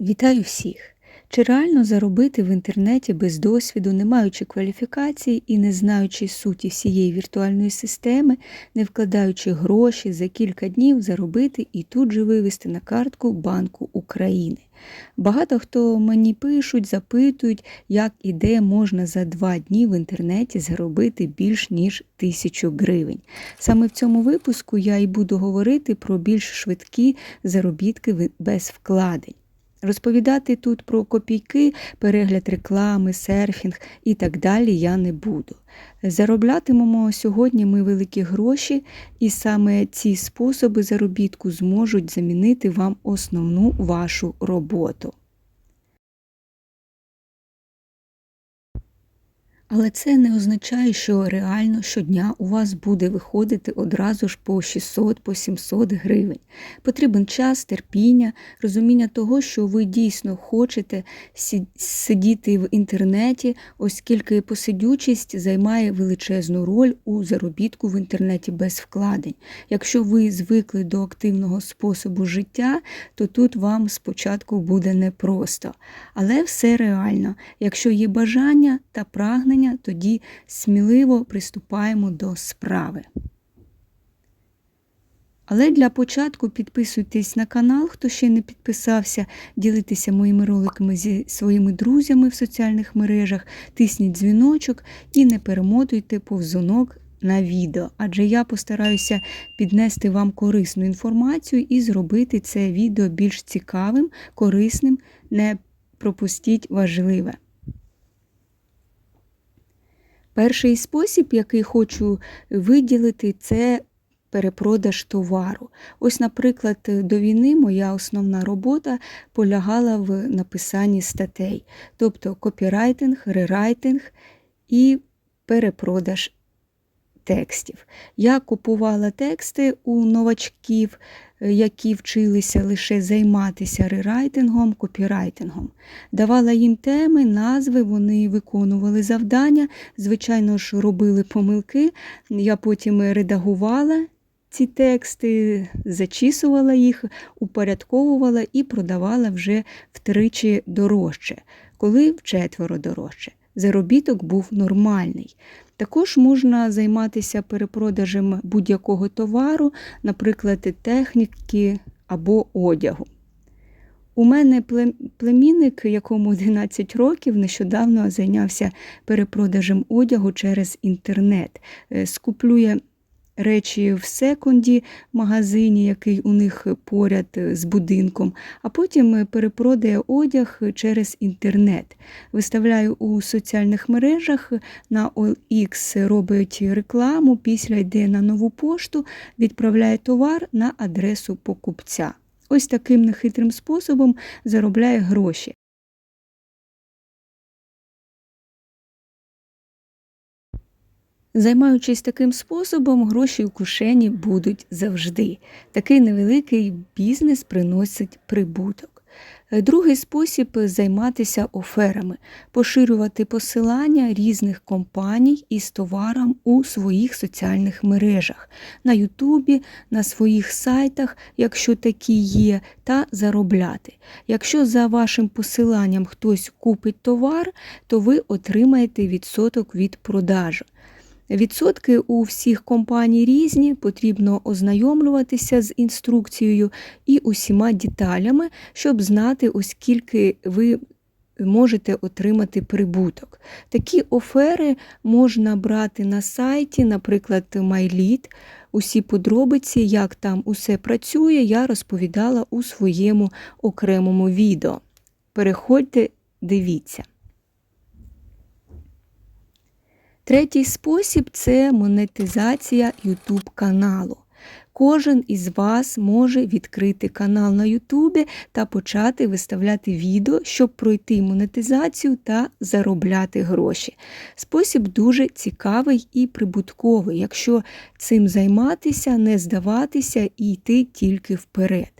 Вітаю всіх! Чи реально заробити в інтернеті без досвіду, не маючи кваліфікації і не знаючи суті всієї віртуальної системи, не вкладаючи гроші за кілька днів заробити і тут же вивести на картку Банку України? Багато хто мені пишуть, запитують, як і де можна за два дні в інтернеті заробити більш ніж тисячу гривень. Саме в цьому випуску я і буду говорити про більш швидкі заробітки без вкладень. Розповідати тут про копійки, перегляд реклами, серфінг і так далі я не буду. Зароблятимемо сьогодні ми великі гроші, і саме ці способи заробітку зможуть замінити вам основну вашу роботу. Але це не означає, що реально щодня у вас буде виходити одразу ж по 600 по 700 гривень. Потрібен час, терпіння, розуміння того, що ви дійсно хочете сидіти в інтернеті, оскільки посидючість займає величезну роль у заробітку в інтернеті без вкладень. Якщо ви звикли до активного способу життя, то тут вам спочатку буде непросто. Але все реально, якщо є бажання та прагнення тоді сміливо приступаємо до справи. Але для початку підписуйтесь на канал, хто ще не підписався, ділитеся моїми роликами зі своїми друзями в соціальних мережах, тисніть дзвіночок і не перемотуйте повзунок на відео, адже я постараюся піднести вам корисну інформацію і зробити це відео більш цікавим, корисним, не пропустіть важливе. Перший спосіб, який хочу виділити, це перепродаж товару. Ось, наприклад, до війни моя основна робота полягала в написанні статей, тобто копірайтинг, рерайтинг і перепродаж текстів. Я купувала тексти у новачків, які вчилися лише займатися рерайтингом, копірайтингом. Давала їм теми, назви, вони виконували завдання, звичайно ж, робили помилки. Я потім редагувала. Ці тексти зачісувала їх, упорядковувала і продавала вже втричі дорожче, коли вчетверо дорожче. Заробіток був нормальний. Також можна займатися перепродажем будь-якого товару, наприклад, техніки або одягу. У мене племінник, якому 11 років, нещодавно зайнявся перепродажем одягу через інтернет. Е, скуплює речі в секунді магазині, який у них поряд з будинком, а потім перепродає одяг через інтернет. Виставляю у соціальних мережах на OLX робить рекламу, після йде на нову пошту, відправляє товар на адресу покупця. Ось таким нехитрим способом заробляє гроші. Займаючись таким способом, гроші у кишені будуть завжди. Такий невеликий бізнес приносить прибуток. Другий спосіб займатися оферами, поширювати посилання різних компаній із товаром у своїх соціальних мережах, на Ютубі, на своїх сайтах, якщо такі є, та заробляти. Якщо за вашим посиланням хтось купить товар, то ви отримаєте відсоток від продажу. Відсотки у всіх компаній різні, потрібно ознайомлюватися з інструкцією і усіма деталями, щоб знати, оскільки ви можете отримати прибуток. Такі офери можна брати на сайті, наприклад, MyLead. Усі подробиці, як там усе працює, я розповідала у своєму окремому відео. Переходьте, дивіться. Третій спосіб це монетизація YouTube каналу. Кожен із вас може відкрити канал на Ютубі та почати виставляти відео, щоб пройти монетизацію та заробляти гроші. Спосіб дуже цікавий і прибутковий, якщо цим займатися, не здаватися і йти тільки вперед.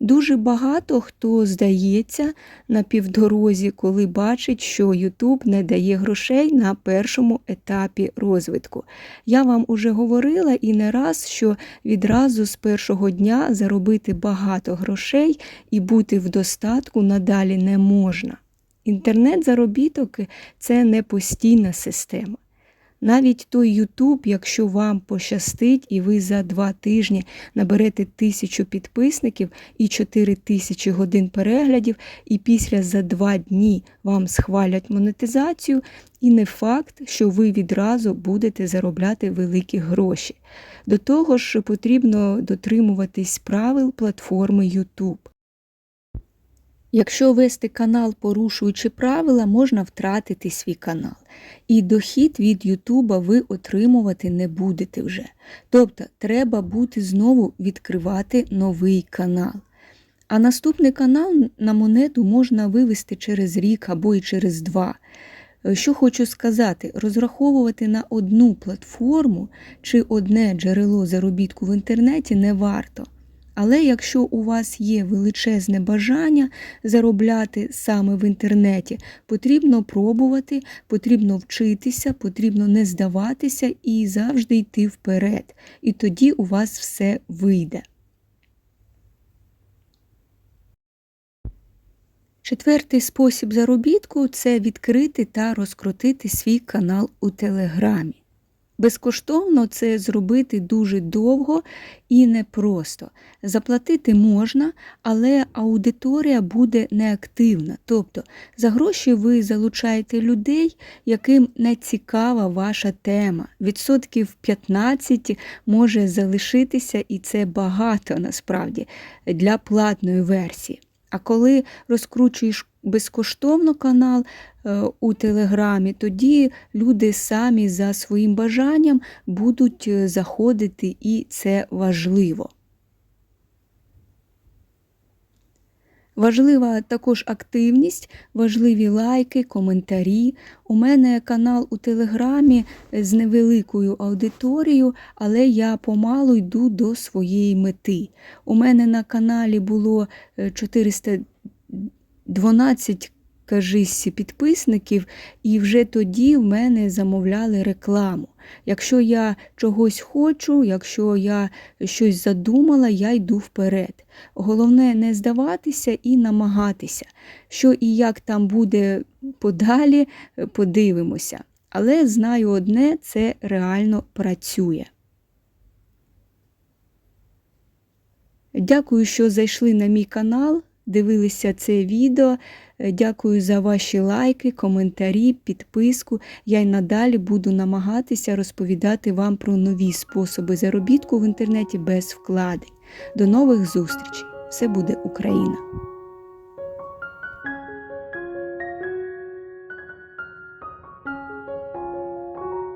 Дуже багато хто здається на півдорозі, коли бачить, що YouTube не дає грошей на першому етапі розвитку. Я вам уже говорила і не раз, що відразу з першого дня заробити багато грошей і бути в достатку надалі не можна. Інтернет-заробіток це не постійна система. Навіть той Ютуб, якщо вам пощастить, і ви за два тижні наберете тисячу підписників і 4 тисячі годин переглядів, і після за два дні вам схвалять монетизацію, і не факт, що ви відразу будете заробляти великі гроші. До того ж, потрібно дотримуватись правил платформи YouTube. Якщо вести канал, порушуючи правила, можна втратити свій канал. І дохід від Ютуба ви отримувати не будете вже. Тобто треба бути знову відкривати новий канал. А наступний канал на монету можна вивести через рік або і через два. Що хочу сказати, розраховувати на одну платформу чи одне джерело заробітку в інтернеті не варто. Але якщо у вас є величезне бажання заробляти саме в інтернеті, потрібно пробувати, потрібно вчитися, потрібно не здаватися і завжди йти вперед. І тоді у вас все вийде. Четвертий спосіб заробітку це відкрити та розкрутити свій канал у Телеграмі. Безкоштовно це зробити дуже довго і непросто. Заплатити можна, але аудиторія буде неактивна. Тобто за гроші ви залучаєте людей, яким не цікава ваша тема. Відсотків 15 може залишитися, і це багато насправді для платної версії. А коли розкручуєш безкоштовно канал е, у Телеграмі, тоді люди самі за своїм бажанням будуть е, заходити, і це важливо. Важлива також активність, важливі лайки, коментарі. У мене канал у Телеграмі з невеликою аудиторією, але я помалу йду до своєї мети. У мене на каналі було 412 е, кажись, підписників, і вже тоді в мене замовляли рекламу. Якщо я чогось хочу, якщо я щось задумала, я йду вперед. Головне не здаватися і намагатися. Що і як там буде подалі, подивимося. Але знаю одне, це реально працює. Дякую, що зайшли на мій канал, дивилися це відео. Дякую за ваші лайки, коментарі, підписку. Я й надалі буду намагатися розповідати вам про нові способи заробітку в інтернеті без вкладень. До нових зустрічей! Все буде Україна!